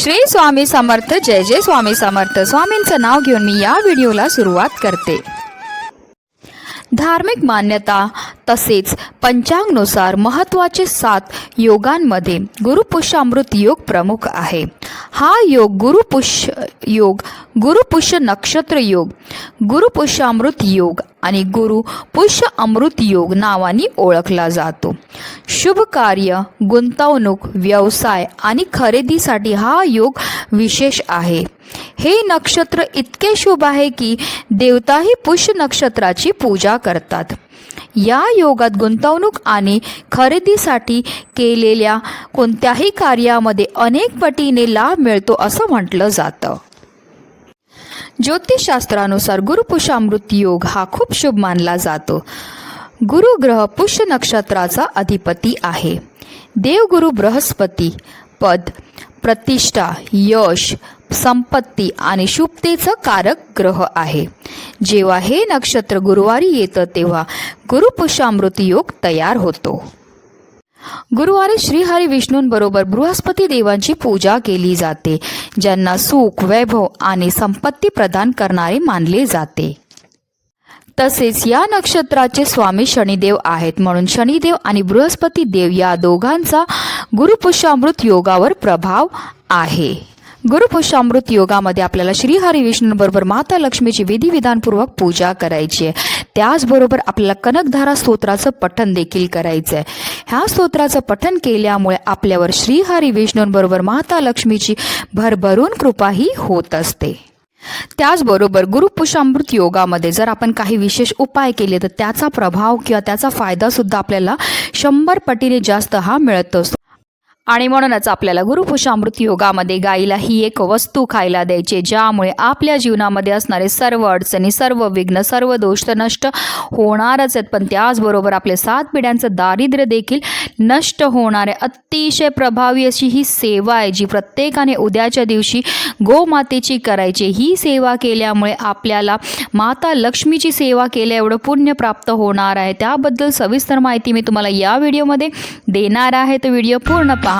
श्री स्वामी समर्थ जय जय स्वामी समर्थ. स्वामींचं नाव घेऊन मी या व्हिडिओला सुरुवात करते. धार्मिक मान्यता तसेच पंचांगनुसार महत्त्वाचे सात योगांमध्ये गुरुपुष्यामृत योग प्रमुख आहे. हा योग गुरुपुष्य योग गुरुपुष्य नक्षत्र योग गुरुपुष्यामृत योग आणि गुरु पुष्य अमृत योग नावाने ओळखला जातो. शुभ कार्य गुंतवणूक व्यवसाय आणि खरेदीसाठी हा योग विशेष आहे. हे नक्षत्र इतके शुभ आहे की देवताही पुष्य नक्षत्राची पूजा करतात. या योगात गुंतवणूक आणि खरेदीसाठी केलेल्या कोणत्याही कार्यामध्ये अनेक पटीने लाभ मिळतो असं म्हटलं जातं. ज्योतिषशास्त्रानुसार गुरुपुषामृत योग हा खूप शुभ मानला जातो. गुरुग्रह पुष्य नक्षत्राचा अधिपती आहे. देवगुरु बृहस्पती पद प्रतिष्ठा यश संपत्ती आणि शुभतेचं कारक ग्रह आहे. जेव्हा हे नक्षत्र गुरुवारी येतं तेव्हा गुरुपुषामृत योग तयार होतो. गुरुवारी श्रीहरी विष्णूंबरोबर बृहस्पती देवांची पूजा केली जाते ज्यांना सुख वैभव आणि संपत्ती प्रदान करणारे मानले जाते. तसेच या नक्षत्राचे स्वामी शनिदेव आहेत म्हणून शनिदेव आणि बृहस्पती देव या दोघांचा गुरुपुष्यामृत योगावर प्रभाव आहे. गुरुपुष्यामृत योगामध्ये आपल्याला श्रीहरी विष्णूंबरोबर माता लक्ष्मीची विधिविधानपूर्वक पूजा करायची आहे. त्याचबरोबर आपल्याला कनकधारा स्तोत्राचं पठण देखील करायचं आहे. ह्या स्तोत्राचं पठण केल्यामुळे आपल्यावर श्रीहरी विष्णूंबरोबर माता लक्ष्मीची भरभरून कृपाही होत असते. त्याचबरोबर गुरुपुषामृत योगामध्ये जर आपण काही विशेष उपाय केले तर त्याचा प्रभाव किंवा त्याचा फायदा सुद्धा आपल्याला शंभर पटीने जास्त हा मिळत असतो. आणि म्हणूनच आपल्याला गुरुपुषामृत योगामध्ये गाईला ही एक वस्तू खायला द्यायची ज्यामुळे आपल्या जीवनामध्ये असणारे सर्व अडचणी सर्व विघ्न सर्व दोष तर नष्ट होणारच आहेत. पण त्याचबरोबर आपले सात पिढ्यांचं दारिद्र्य देखील नष्ट होणारे अतिशय प्रभावी अशी ही सेवा आहे जी प्रत्येकाने उद्याच्या दिवशी गोमातेची करायची ही सेवा केल्यामुळे आपल्याला माता लक्ष्मीची सेवा केल्या एवढं पुण्य प्राप्त होणार आहे. त्याबद्दल सविस्तर माहिती मी तुम्हाला या व्हिडिओमध्ये देणार आहे. तो व्हिडिओ पूर्ण पहा.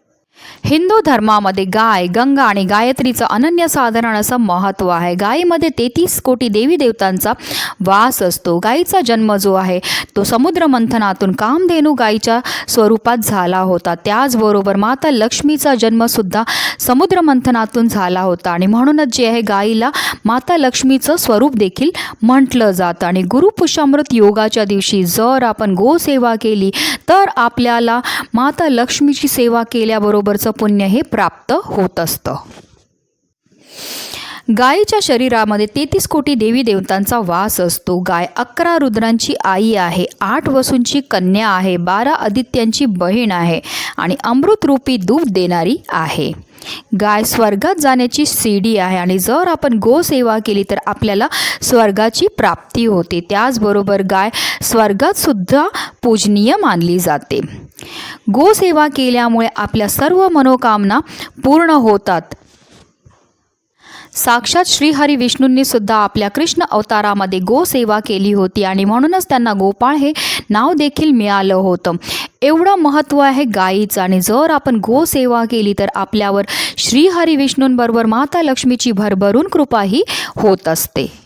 हिंदू धर्मामध्ये गाय गंगा आणि गायत्रीचं अनन्यसाधारण असं महत्त्व आहे. गायीमध्ये तेहतीस कोटी देवी देवतांचा वास असतो. गायीचा जन्म जो आहे तो समुद्र मंथनातून कामधेनू गायीच्या स्वरूपात झाला होता. त्याचबरोबर माता लक्ष्मीचा जन्मसुद्धा समुद्र मंथनातून झाला होता आणि म्हणूनच जे आहे गायीला माता लक्ष्मीचं स्वरूप देखील म्हटलं जातं. आणि गुरुपुषामृत योगाच्या दिवशी जर आपण गोसेवा केली तर आपल्याला माता लक्ष्मीची सेवा केल्याबरोबर बरोबरचं पुण्य हे प्राप्त होत असतं. गायीच्या शरीरामध्ये तेहतीस कोटी देवी देवतांचा वास असतो. गाय अकरा रुद्रांची आई आहे आठ वसूंची कन्या आहे बारा आदित्यांची बहीण आहे आणि अमृतरूपी दूध देणारी आहे. गाय स्वर्गात जाण्याची सीडी आहे आणि जर आपण गोसेवा केली तर आपल्याला स्वर्गाची प्राप्ती होते. त्याचबरोबर गाय स्वर्गात सुद्धा पूजनीय मानली जाते. गोसेवा केल्यामुळे आपल्या सर्व मनोकामना पूर्ण होतात. साक्षात श्रीहरी विष्णूंनी सुद्धा आपल्या कृष्ण अवतारामध्ये गोसेवा केली होती आणि म्हणूनच त्यांना गोपाळ हे नाव देखील मिळालं होतं. एवढं महत्त्व आहे गायीचं आणि जर आपण गोसेवा केली तर आपल्यावर श्रीहरी विष्णूंबरोबर माता लक्ष्मीची भरभरून कृपाही होत असते.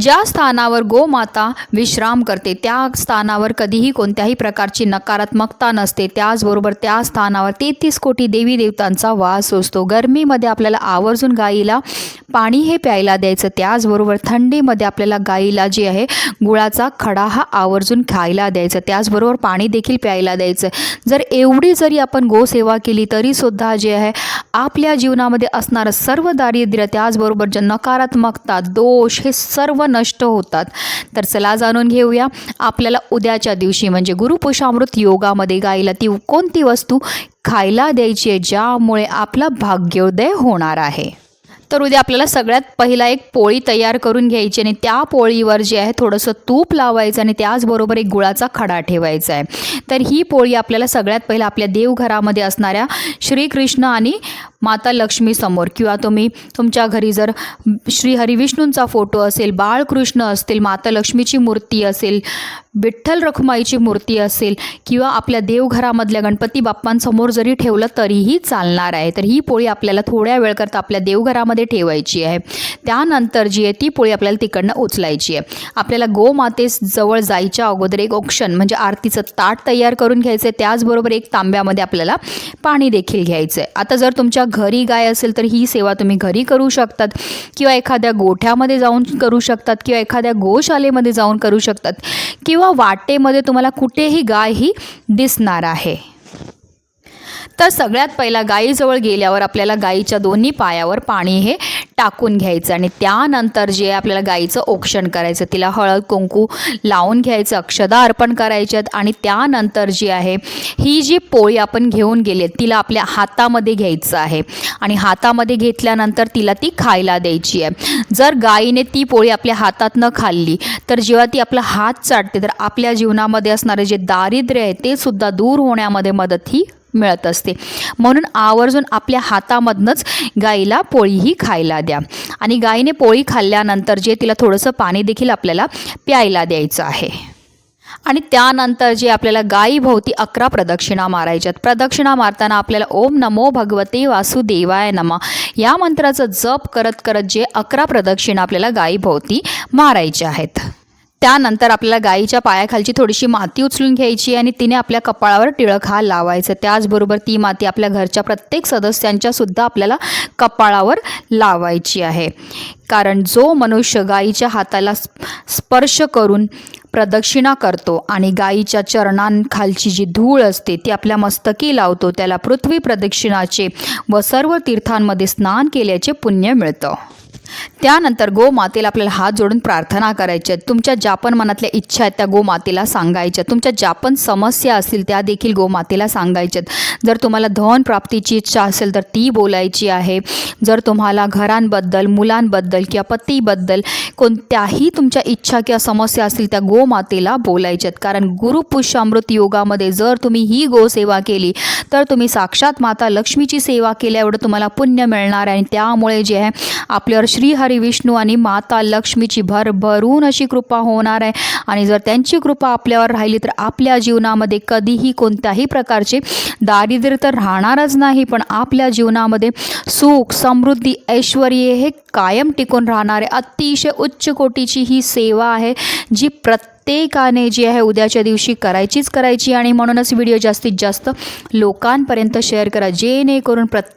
ज्या स्थानावर गोमाता विश्राम करते त्या स्थानावर कधीही कोणत्याही प्रकारची नकारात्मकता नसते. त्याचबरोबर त्या स्थानावर तेहतीस कोटी देवी देवतांचा वास असतो. गरमीमध्ये आपल्याला आवर्जून गाईला पाणी हे प्यायला द्यायचं. त्याचबरोबर थंडीमध्ये आपल्याला गाईला जे आहे गुळाचा खडा हा आवर्जून खायला द्यायचं. त्याचबरोबर पाणी देखील प्यायला द्यायचं. जर एवढी जरी आपण गोसेवा केली तरीसुद्धा जे आहे आपल्या जीवनामध्ये असणारं सर्व दारिद्र्य त्याचबरोबर जे नकारात्मकता दोष हे सर्व नष्ट होतात. तर चला जाणून घेऊया. आपल्याला उद्याच्या दिवशी म्हणजे गुरुपुषामृत योगामध्ये गायला ती कोणती वस्तू खायला द्यायची आहे ज्यामुळे आपला भाग्योदय होणार आहे. तर उद्या आपल्याला सगळ्यात पहिला एक पोळी तयार करून घ्यायची आणि त्या पोळीवर जे आहे थोडंसं तूप लावायचं आणि त्याचबरोबर एक गुळाचा खडा ठेवायचा आहे. तर ही पोळी आपल्याला सगळ्यात पहिला आपल्या देवघरामध्ये असणाऱ्या श्रीकृष्ण आणि माता लक्ष्मी समोर. किंवा तुम्ही तुमच्या घरी जर श्री हरिविष्णूंचा फोटो असेल बाळकृष्ण असतील माता लक्ष्मीची मूर्ती असेल विठ्ठल रखुमाईची मूर्ती असेल किंवा आपल्या देवघरामधल्या गणपती बाप्पांसमोर जरी ठेवलं तरीही चालणार आहे. तर ही पोळी आपल्याला थोड्या वेळकरता आपल्या देवघरामध्ये ठेवायची आहे. त्यानंतर जी आहे ती पोळी आपल्याला तिकडनं उचलायची आहे. आपल्याला गोमातेस जवळ जायच्या अगोदर एक ऑक्शन म्हणजे आरतीचं ताट तयार करून घ्यायचं आहे त्याचबरोबर एक तांब्यामध्ये आपल्याला पाणी देखील घ्यायचं आहे आता जर तुमच्या घरी गाय असेल तर ही सेवा तुम्ही घरी करू शकतात. किंवा एखाद्या गोठ्यामध्ये जाऊन करू शकतात किंवा एखाद्या गोशालेमध्ये जाऊन करू शकतात. किंवा वाटेमध्ये तुम्हाला कुठेही गाय ही दिसणार आहे. तर सगळ्यात पहिला गायीजवळ गेल्यावर आपल्याला गायीच्या दोन्ही पायावर पाणी हे टाकून घ्यायचं आणि त्यानंतर जे आपल्याला गाईचं औक्षण करायचं तिला हळद कुंकू लावून घ्यायचं अक्षदा अर्पण करायच्यात आणि त्यानंतर जी आहे ही जी पोळी आपण घेऊन गेली तिला आपल्या हातामध्ये घ्यायचं आहे. आणि हातामध्ये घेतल्यानंतर तिला ती खायला द्यायची आहे. जर गाईने ती पोळी आपल्या हातात न खाल्ली तर जेव्हा ती आपला हात चाटते तर आपल्या जीवनामध्ये असणारे जे दारिद्र्य आहे ते सुद्धा दूर होण्यामध्ये मदत ही मिळत असते. म्हणून आवर्जून आपल्या हातामधनंच गाईला पोळीही खायला द्या. आणि गाईने पोळी खाल्ल्यानंतर जे तिला थोडंसं पाणी देखील आपल्याला प्यायला द्यायचं आहे. आणि त्यानंतर जे आपल्याला गायीभोवती अकरा प्रदक्षिणा मारायच्यात. प्रदक्षिणा मारताना आपल्याला ओम नमो भगवते वासुदेवाय नमा. या मंत्राचं जप करत करत जे अकरा प्रदक्षिणा आपल्याला गायीभोवती मारायच्या आहेत. त्यानंतर आपल्याला गाईच्या पायाखालची थोडीशी माती उचलून घ्यायची आणि तिने आपल्या कपाळावर टिळक हा लावायचं. त्याचबरोबर ती माती आपल्या घरच्या प्रत्येक सदस्यांच्या सुद्धा आपल्याला कपाळावर लावायची आहे. कारण जो मनुष्य गाईच्या हाताला स्प- स्पर्श करून प्रदक्षिणा करतो आणि गाईच्या चरणांखालची जी धूळ असते ती आपल्या मस्तकी लावतो त्याला पृथ्वी प्रदक्षिणाचे व सर्व तीर्थांमध्ये स्नान केल्याचे पुण्य मिळतं. त्यानंतर गोमातेला आपल्याला हात जोडून प्रार्थना करायच्या आहेत. तुमच्या ज्या पण मनातल्या इच्छा आहेत त्या गोमातेला सांगायच्या तुमच्या ज्या पण समस्या असतील त्या देखील गोमातेला सांगायच्यात जर तुम्हाला धन प्राप्तीची इच्छा असेल तर ती बोलायची आहे. जर तुम्हाला घरांबद्दल मुलांबद्दल किंवा पतीबद्दल कोणत्याही तुमच्या इच्छा किंवा समस्या असतील त्या गोमातेला बोलायच्यात कारण गुरुपुष्यामृत योगामध्ये जर तुम्ही ही गोसेवा केली तर तुम्ही साक्षात माता लक्ष्मीची सेवा केल्या एवढं तुम्हाला पुण्य मिळणार आहे. आणि त्यामुळे जे आहे आपल्यावर श्री हरी विष्णू आणि माता लक्ष्मीची भरभरून अशी कृपा होणार आहे. आणि जर त्यांची कृपा आपल्यावर राहिली तर आपल्या जीवनामध्ये कधीही कोणत्याही प्रकारचे दारिद्र्य तर राहणारच नाही पण आपल्या जीवनामध्ये सुख समृद्धी ऐश्वर हे कायम टिकून राहणारे अतिशय उच्च कोटीची ही सेवा आहे जी प्रत्येकाने जी आहे उद्याच्या दिवशी करायचीच करायची. आणि म्हणूनच व्हिडिओ जास्तीत जास्त लोकांपर्यंत शेअर करा जेणेकरून प्रत्येक